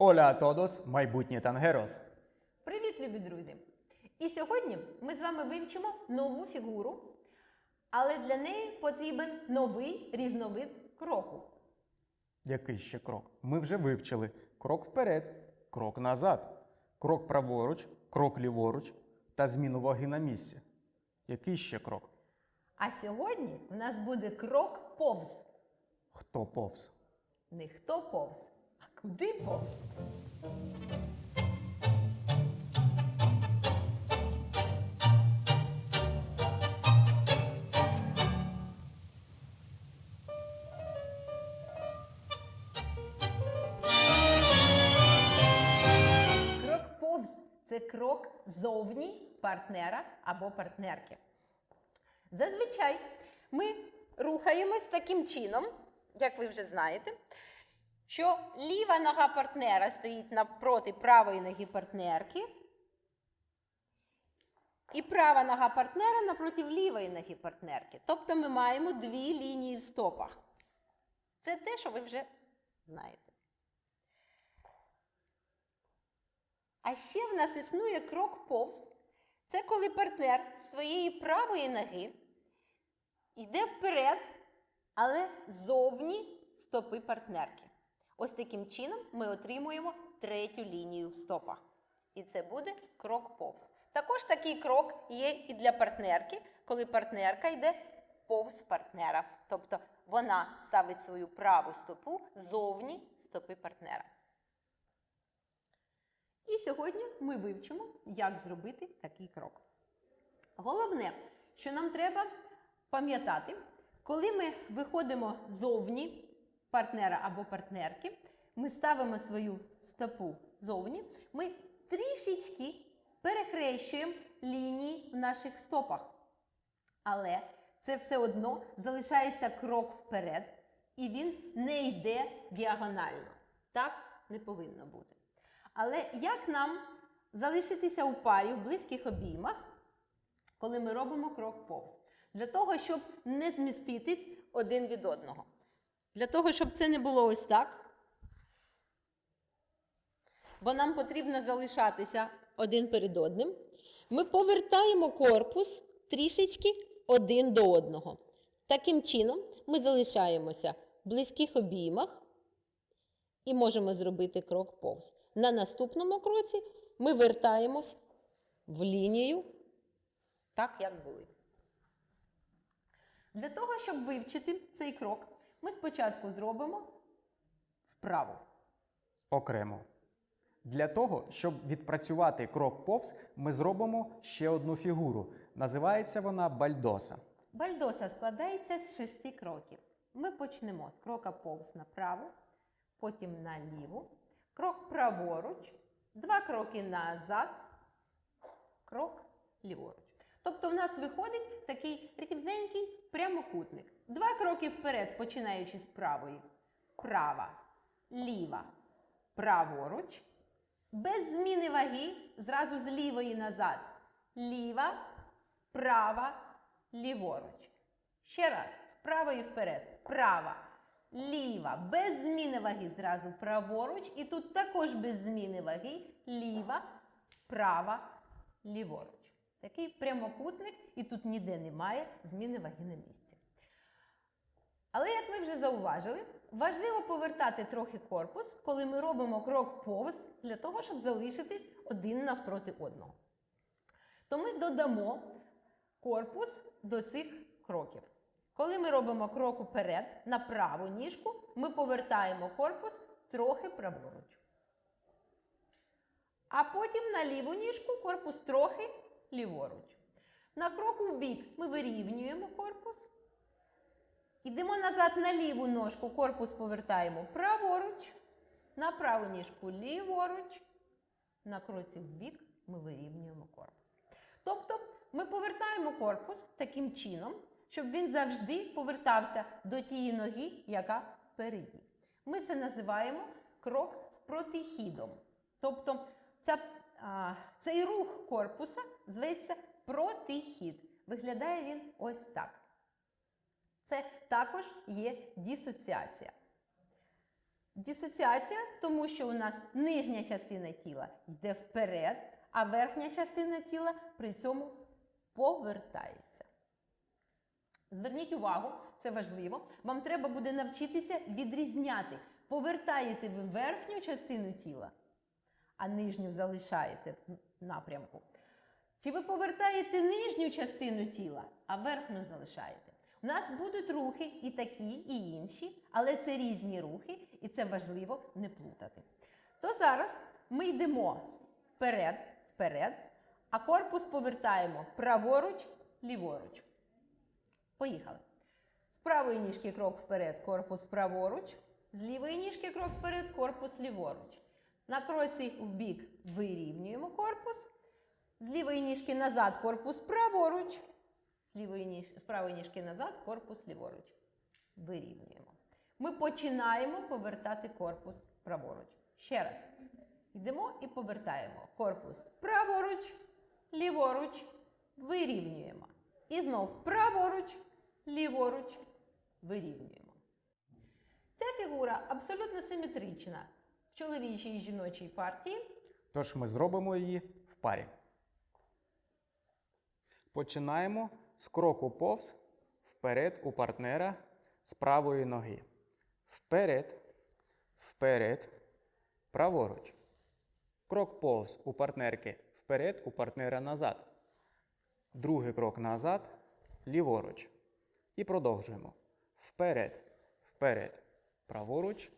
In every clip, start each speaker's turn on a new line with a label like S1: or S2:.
S1: A todos, майбутні тангерос.
S2: Привіт, любі друзі! І сьогодні ми з вами вивчимо нову фігуру, але для неї потрібен новий різновид кроку.
S1: Який ще крок? Ми вже вивчили крок вперед, крок назад, крок праворуч, крок ліворуч та зміну ваги на місці. Який ще крок?
S2: А сьогодні в нас буде крок повз.
S1: Хто повз?
S2: Не хто повз, куди повз. Крок повз це крок зовні партнера або партнерки. Зазвичай ми рухаємось таким чином, як ви вже знаєте, що ліва нога партнера стоїть навпроти правої ноги партнерки, і права нога партнера напроти лівої ноги партнерки. Тобто ми маємо дві лінії в стопах. Це те, що ви вже знаєте. А ще в нас існує крок повз. Це коли партнер з своєї правої ноги йде вперед, але зовні стопи партнерки. Ось таким чином ми отримуємо третю лінію в стопах. І це буде крок повз. Також такий крок є і для партнерки, коли партнерка йде повз партнера. Тобто вона ставить свою праву стопу зовні стопи партнера. І сьогодні ми вивчимо, як зробити такий крок. Головне, що нам треба пам'ятати, коли ми виходимо зовні партнера або партнерки, ми ставимо свою стопу зовні, ми трішечки перехрещуємо лінії в наших стопах. Але це все одно залишається крок вперед, і він не йде діагонально. Так не повинно бути. Але як нам залишитися у парі в близьких обіймах, коли ми робимо крок повз? Для того, щоб не зміститись один від одного. Для того, щоб це не було ось так. Бо нам потрібно залишатися один перед одним. Ми повертаємо корпус трішечки один до одного. Таким чином, ми залишаємося в близьких обіймах і можемо зробити крок повз. На наступному кроці ми вертаємось в лінію, так як були. Для того, щоб вивчити цей крок, ми спочатку зробимо вправо.
S1: Окремо. Для того, щоб відпрацювати крок повз, ми зробимо ще одну фігуру. Називається вона бальдоса.
S2: Бальдоса складається з шести кроків. Ми почнемо з крока повз направо, потім наліво, крок праворуч, два кроки назад, крок ліворуч. Тобто в нас виходить такий рівненький прямокутник. Два кроки вперед, починаючи з правої. Права, ліва, праворуч. Без зміни ваги зразу з лівої назад. Ліва, права, ліворуч. Ще раз, з правої вперед. Права, ліва, без зміни ваги зразу праворуч. І тут також без зміни ваги. Ліва, права, ліворуч. Такий прямокутник, і тут ніде немає зміни ваги на місці. Але, як ми вже зауважили, важливо повертати трохи корпус, коли ми робимо крок повз, для того, щоб залишитись один навпроти одного. То ми додамо корпус до цих кроків. Коли ми робимо крок уперед на праву ніжку, ми повертаємо корпус трохи праворуч. А потім на ліву ніжку корпус трохи ліворуч. На кроку в бік ми вирівнюємо корпус. Йдемо назад на ліву ножку, корпус повертаємо праворуч, на праву ніжку ліворуч. На кроці в бік ми вирівнюємо корпус. Тобто ми повертаємо корпус таким чином, щоб він завжди повертався до тієї ноги, яка впереді. Ми це називаємо крок з протихідом. Тобто ця, а, цей рух корпуса зветься протихід. Виглядає він ось так. Це також є дисоціація. Дисоціація, тому що у нас нижня частина тіла йде вперед, а верхня частина тіла при цьому повертається. Зверніть увагу, це важливо. Вам треба буде навчитися відрізняти, повертаєте ви верхню частину тіла, а нижню залишаєте в напрямку. Чи ви повертаєте нижню частину тіла, а верхню залишаєте? У нас будуть рухи і такі, і інші, але це різні рухи, і це важливо не плутати. То зараз ми йдемо вперед, вперед, а корпус повертаємо праворуч, ліворуч. Поїхали. З правої ніжки крок вперед, корпус праворуч. З лівої ніжки крок вперед, корпус ліворуч. На кроці в бік вирівнюємо корпус. З лівої ніжки назад корпус праворуч. З, лівої ніж... з правої ніжки назад корпус ліворуч. Вирівнюємо. Ми починаємо повертати корпус праворуч. Ще раз. Йдемо і повертаємо корпус праворуч, ліворуч, вирівнюємо. І знов праворуч, ліворуч, вирівнюємо. Ця фігура абсолютно симетрична в чоловічій і жіночій партії.
S1: Тож ми зробимо її в парі. Починаємо з кроку повз вперед у партнера з правої ноги. Вперед, вперед, праворуч. Крок повз у партнерки вперед у партнера назад. Другий крок назад, ліворуч. І продовжуємо. Вперед, вперед, праворуч,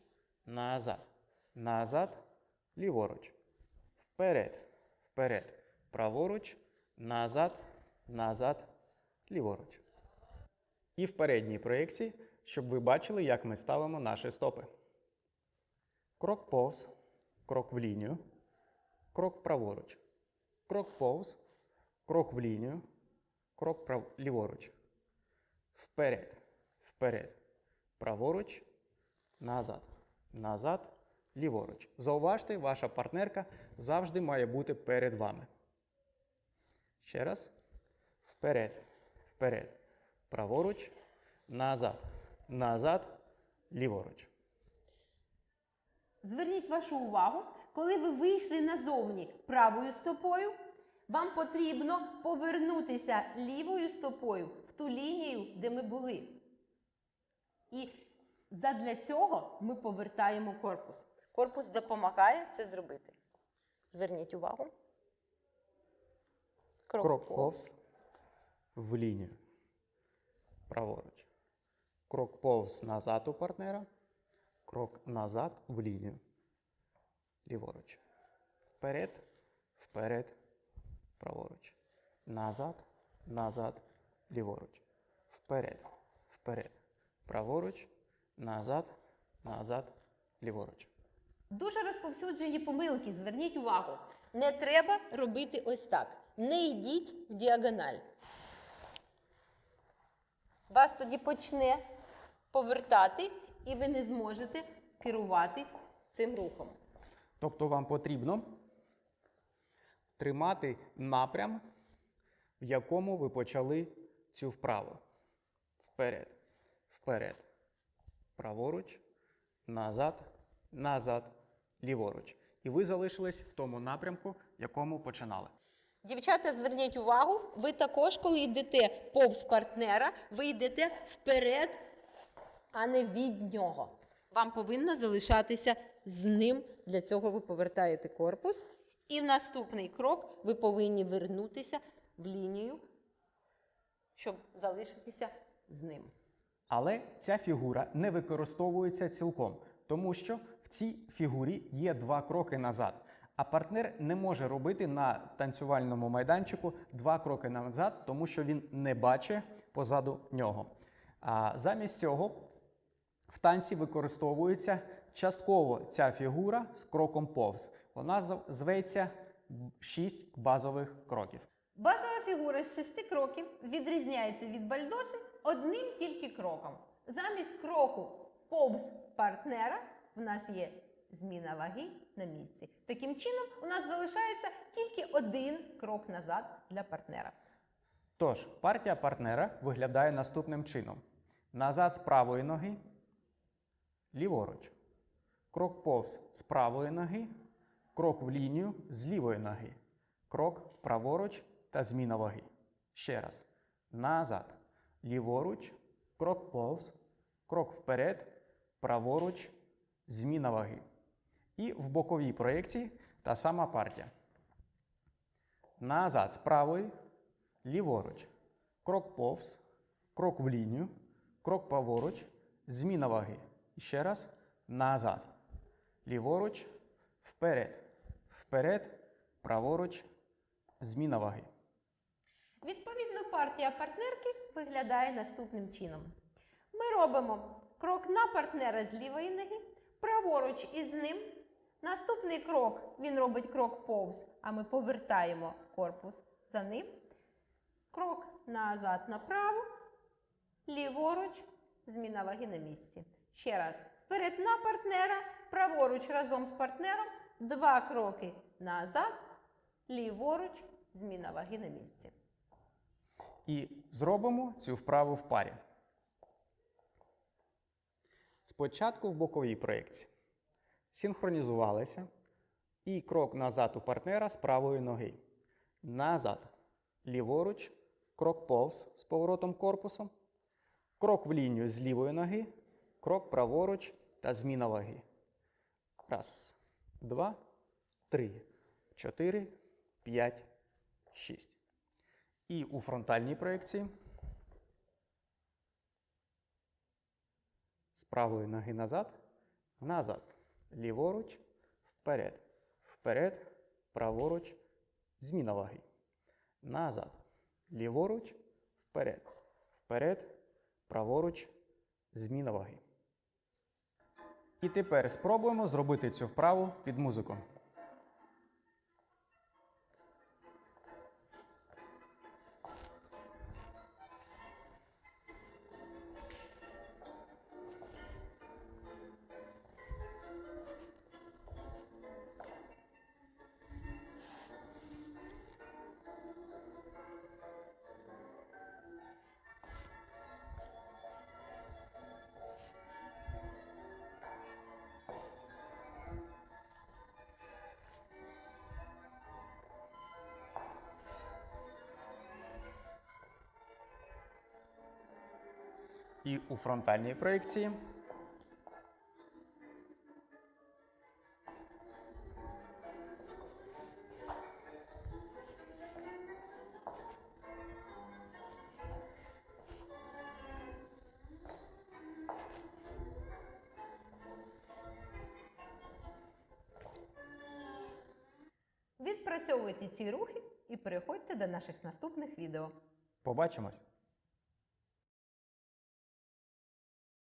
S1: назад, назад, ліворуч. Вперед, вперед, праворуч, назад, назад, ліворуч. І в передній проєкції, щоб ви бачили, як ми ставимо наші стопи. Крок повз, крок в лінію, крок праворуч, крок повз, крок в лінію, крок прав... ліворуч. Вперед, вперед, праворуч, назад, назад, ліворуч. Зауважте, ваша партнерка завжди має бути перед вами. Ще раз. Вперед, вперед, праворуч, назад, назад, ліворуч.
S2: Зверніть вашу увагу, коли ви вийшли назовні правою стопою, вам потрібно повернутися лівою стопою в ту лінію, де ми були. І задля цього ми повертаємо корпус. Корпус допомагає це зробити. Зверніть увагу.
S1: Крок повз в лінію. Праворуч. Крок повз назад у партнера. Крок назад в лінію. Ліворуч. Вперед, вперед, праворуч. Назад, назад, ліворуч. Вперед, вперед, праворуч, назад, назад, ліворуч.
S2: Дуже розповсюджені помилки. Зверніть увагу. Не треба робити ось так. Не йдіть в діагональ. Вас тоді почне повертати, і ви не зможете керувати цим рухом.
S1: Тобто вам потрібно тримати напрям, в якому ви почали цю вправу. Вперед, вперед, праворуч, назад, назад, ліворуч. І ви залишились в тому напрямку, в якому починали.
S2: Дівчата, зверніть увагу, ви також, коли йдете повз партнера, ви йдете вперед, а не від нього. Вам повинно залишатися з ним. Для цього ви повертаєте корпус. І в наступний крок ви повинні вернутися в лінію, щоб залишитися з ним.
S1: Але ця фігура не використовується цілком, тому що в цій фігурі є два кроки назад. А партнер не може робити на танцювальному майданчику два кроки назад, тому що він не бачить позаду нього. А замість цього в танці використовується частково ця фігура з кроком повз. Вона зветься 6 базових кроків.
S2: Базова фігура з шести кроків відрізняється від бальдоси одним тільки кроком. Замість кроку повз партнера в нас є зміна ваги на місці. Таким чином, у нас залишається тільки один крок назад для партнера.
S1: Тож, партія партнера виглядає наступним чином: назад з правої ноги, ліворуч, крок повз з правої ноги, крок в лінію з лівої ноги, крок праворуч та зміна ваги. Ще раз. Назад. Ліворуч, крок повз, крок вперед, праворуч, зміна ваги. І в боковій проєкції та сама партія. Назад з правої, ліворуч. Крок повз, крок в лінію, крок праворуч, зміна ваги. І ще раз назад. Ліворуч, вперед. Вперед, праворуч, зміна ваги.
S2: Відповідно, партія партнерки виглядає наступним чином. Ми робимо крок на партнера з лівої ноги, праворуч із ним. Наступний крок він робить крок повз, а ми повертаємо корпус за ним. Крок назад направо, ліворуч, зміна ваги на місці. Ще раз. Вперед на партнера, праворуч разом з партнером, два кроки назад, ліворуч, зміна ваги на місці.
S1: І зробимо цю вправу в парі. Спочатку в боковій проєкції. Синхронізувалися. І крок назад у партнера з правої ноги. Назад. Ліворуч. Крок повз з поворотом корпусом. Крок в лінію з лівої ноги. Крок праворуч та зміна ваги. Раз, два, три, чотири, п'ять, шість. І у фронтальній проєкції з правої ноги назад, назад, ліворуч, вперед, вперед, праворуч, зміна ваги. Назад, ліворуч, вперед, вперед, праворуч, зміна ваги. І тепер спробуємо зробити цю вправу під музику. І у фронтальній проєкції
S2: Відпрацьовуйте ці рухи і переходьте до наших наступних відео.
S1: побачимось.